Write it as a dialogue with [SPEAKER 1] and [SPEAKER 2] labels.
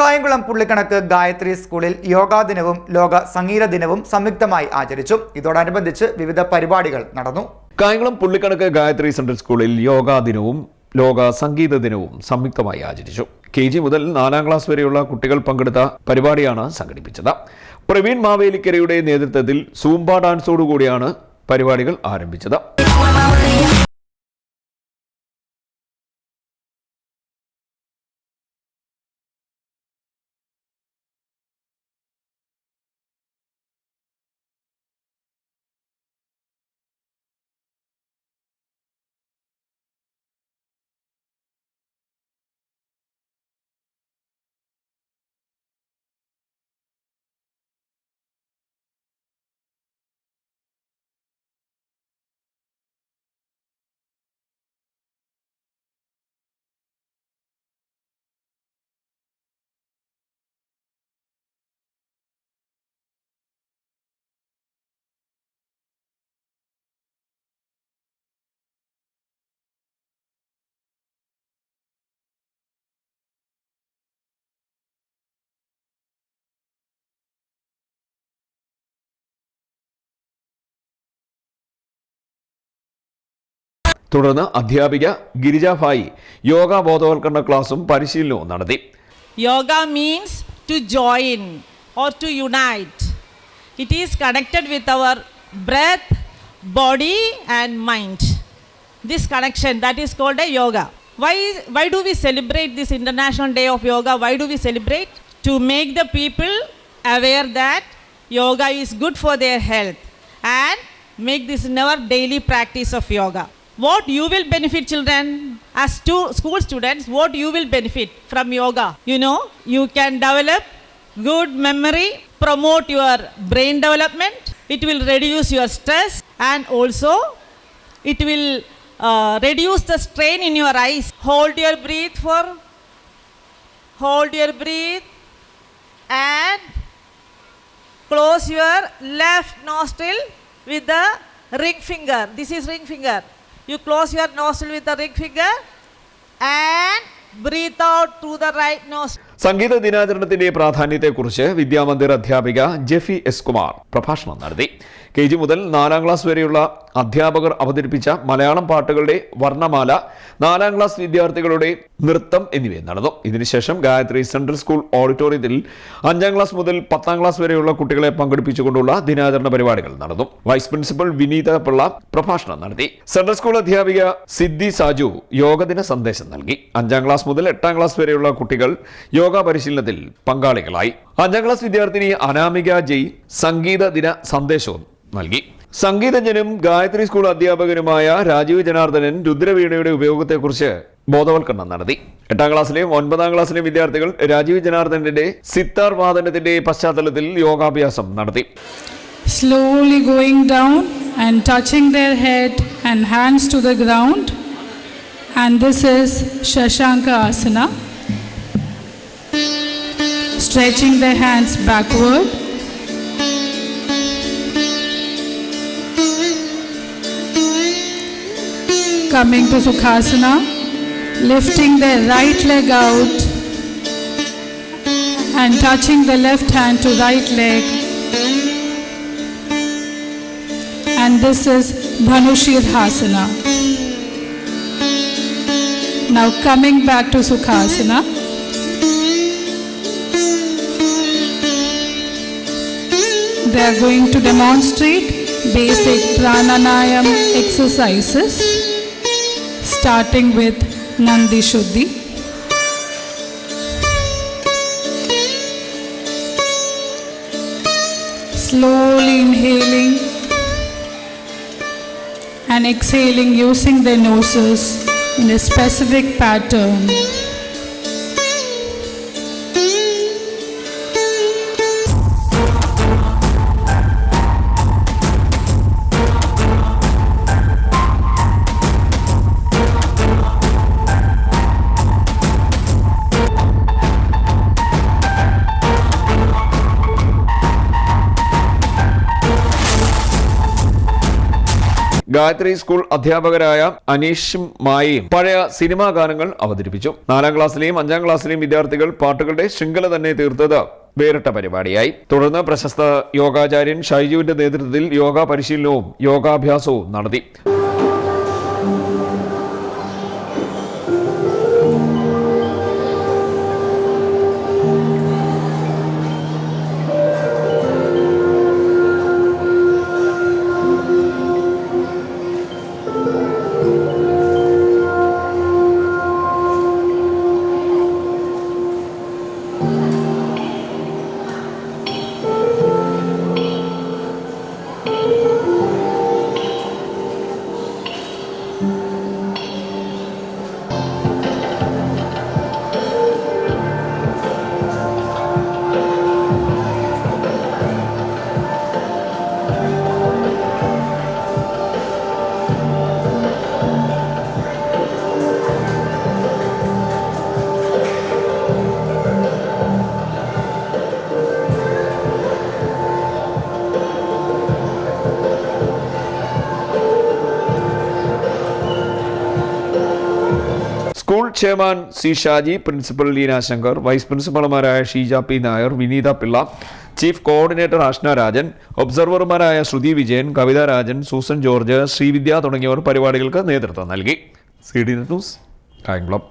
[SPEAKER 1] കായംകുളം പുള്ളിക്കണക്ക് ഗായത്രി സ്കൂളിൽ യോഗാ ദിനവും ലോക സംഗീത ദിനവും സംയുക്തമായി ആചരിച്ചു. ഇതോടനുബന്ധിച്ച് വിവിധ പരിപാടികൾ നടന്നു.
[SPEAKER 2] കായംകുളം പുള്ളിക്കണക്ക് ഗായത്രി സെൻട്രൽ സ്കൂളിൽ യോഗാ ദിനവും ലോക സംഗീത ദിനവും സംയുക്തമായി ആചരിച്ചു. കെ ജി മുതൽ നാലാം ക്ലാസ് വരെയുള്ള കുട്ടികൾ പങ്കെടുത്ത പരിപാടിയാണ് സംഘടിപ്പിച്ചത്. പ്രവീൺ മാവേലിക്കരയുടെ നേതൃത്വത്തിൽ സൂംബ ഡാൻസോടുകൂടിയാണ് പരിപാടികൾ ആരംഭിച്ചത്. തുടർന്ന് അധ്യാപിക ഗിരിജാഭായി യോഗ ബോധവൽക്കരണ ക്ലാസും പരിശീലനവും നടത്തി
[SPEAKER 3] Yoga means to join or to unite. It is connected with our breath, body, and mind. This connection that is called a yoga. Why, why do we celebrate this International Day of Yoga? Why do we celebrate? To make the people aware that yoga is good for their health and make this in our daily practice of yoga. What you will benefit, children, as stu- school students, what you will benefit from yoga? You know, you can develop good memory, promote your brain development, it will reduce your stress, and also it will uh, reduce the strain in your eyes. Hold your breath for, hold your breath, and close your left nostril with the ring finger. This is ring finger. You close your nostril with the ring finger and breathe out through the right nostril.
[SPEAKER 2] സംഗീത ദിനാചരണത്തിന്റെ പ്രാധാന്യത്തെക്കുറിച്ച് വിദ്യാമന്ദിർ അധ്യാപിക Jeffy S Kumar പ്രഭാഷണം നടത്തി. K G മുതൽ നാലാം class വരെയുള്ള അധ്യാപകർ അവതരിപ്പിച്ച മലയാളം പാട്ടുകളുടെ വർണമാല നാലാം ക്ലാസ് വിദ്യാർത്ഥികളുടെ നൃത്തം എന്നിവ നടന്നു. ഇതിനുശേഷം ഗായത്രി സെൻട്രൽ സ്കൂൾ ഓഡിറ്റോറിയത്തിൽ അഞ്ചാം ക്ലാസ് മുതൽ പത്താം ക്ലാസ് വരെയുള്ള കുട്ടികളെ പങ്കെടുപ്പിച്ചുകൊണ്ടുള്ള ദിനാചരണ പരിപാടികൾ നടന്നു. വൈസ് പ്രിൻസിപ്പൽ വിനീത പിള്ള പ്രഭാഷണം നടത്തി. സെൻട്രൽ സ്കൂൾ അധ്യാപിക സിദ്ധി സാജു യോഗദിന സന്ദേശം നൽകി. അഞ്ചാം ക്ലാസ് മുതൽ എട്ടാം ക്ലാസ് വരെയുള്ള കുട്ടികൾ യോഗ പരിശീലനത്തിൽ പങ്കാളികളായി. അഞ്ചാം ക്ലാസ് വിദ്യാർത്ഥിനി അനാമിക ജയ് സംഗീത ദിന സന്ദേശവും നൽകി. സംഗീതജ്ഞനും ഗായത്രി സ്കൂൾ അധ്യാപകനുമായ രാജീവ് ജനാർദ്ദനൻ രുദ്രവീണയുടെ ഉപയോഗത്തെക്കുറിച്ച് ബോധവൽക്കരണം നടത്തി. എട്ടാം ക്ലാസ്സിലെയും ഒൻപതാം ക്ലാസ്സിലെയും വിദ്യാർത്ഥികൾ രാജീവ് ജനാർദ്ദനന്റെ സിത്താർ വാദനത്തിന്റെ പശ്ചാത്തലത്തിൽ യോഗാഭ്യാസം നടത്തി.
[SPEAKER 4] Slowly going down and touching their head and hands to the ground and this is Shashanka Asana. Stretching their hands backward. Coming to Sukhasana, lifting their right leg out and touching the left hand to right leg and this is Dhanushirhasana. Now coming back to Sukhasana. They are going to demonstrate basic pranayam exercises starting with Nandi Shuddhi. Slowly inhaling and exhaling using their noses in a specific pattern.
[SPEAKER 2] Gayatri school അധ്യാപകരായ അനീഷും മായയും പഴയ cinema ഗാനങ്ങൾ അവതരിപ്പിച്ചു. നാലാം ക്ലാസ്സിലെയും അഞ്ചാം ക്ലാസ്സിലെയും വിദ്യാർത്ഥികൾ പാട്ടുകളുടെ ശൃംഖല തന്നെ തീർത്തത് വേറിട്ട പരിപാടിയായി. തുടർന്ന് പ്രശസ്ത യോഗാചാര്യൻ ഷൈജുവിന്റെ നേതൃത്വത്തിൽ യോഗ പരിശീലനവും യോഗാഭ്യാസവും നടത്തി. Chairman C Shaji principal Leena Shankar vice പ്രിൻസിപ്പൽമാരായ Sheeja P Nair Vineetha Pillai chief coordinator Ashna Rajan ഒബ്സർവർമാരായ ശ്രുതി വിജയൻ കവിത രാജൻ സൂസൻ ജോർജ് ശ്രീവിദ്യ തുടങ്ങിയവർ പരിപാടികൾക്ക് നേതൃത്വം നൽകി. C D news Kayamkulam.